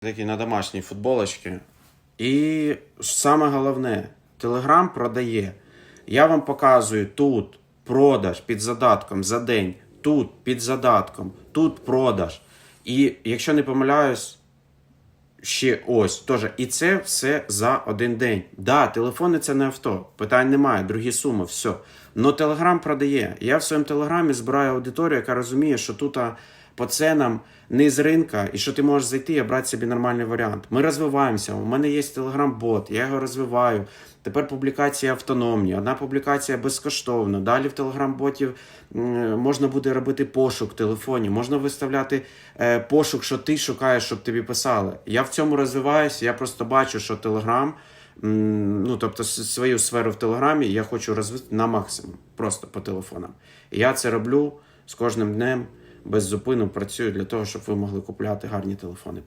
Такі на домашній футболочці. І саме головне, Телеграм продає. Я вам показую тут продаж під задатком за день, тут під задатком, тут продаж. І якщо не помиляюсь, ще ось теж. І це все за один день. Да, телефони це не авто. Питань немає, другі суми, все. Но Телеграм продає. Я в своєму телеграмі збираю аудиторію, яка розуміє, що тут по ценам не з ринка, і що ти можеш зайти і обрати собі нормальний варіант. Ми розвиваємося. У мене є телеграм-бот, я його розвиваю. Тепер публікації автономні, одна публікація безкоштовно. Далі в телеграм-боті можна буде робити пошук в телефоні, можна виставляти е, пошук, що ти шукаєш, щоб тобі писали. Я в цьому розвиваюся, я просто бачу, що телеграм, ну тобто свою сферу в телеграмі я хочу розвити на максимум, просто по телефонам. Я це роблю з кожним днем без зупину працюю для того, щоб ви могли купляти гарні телефони.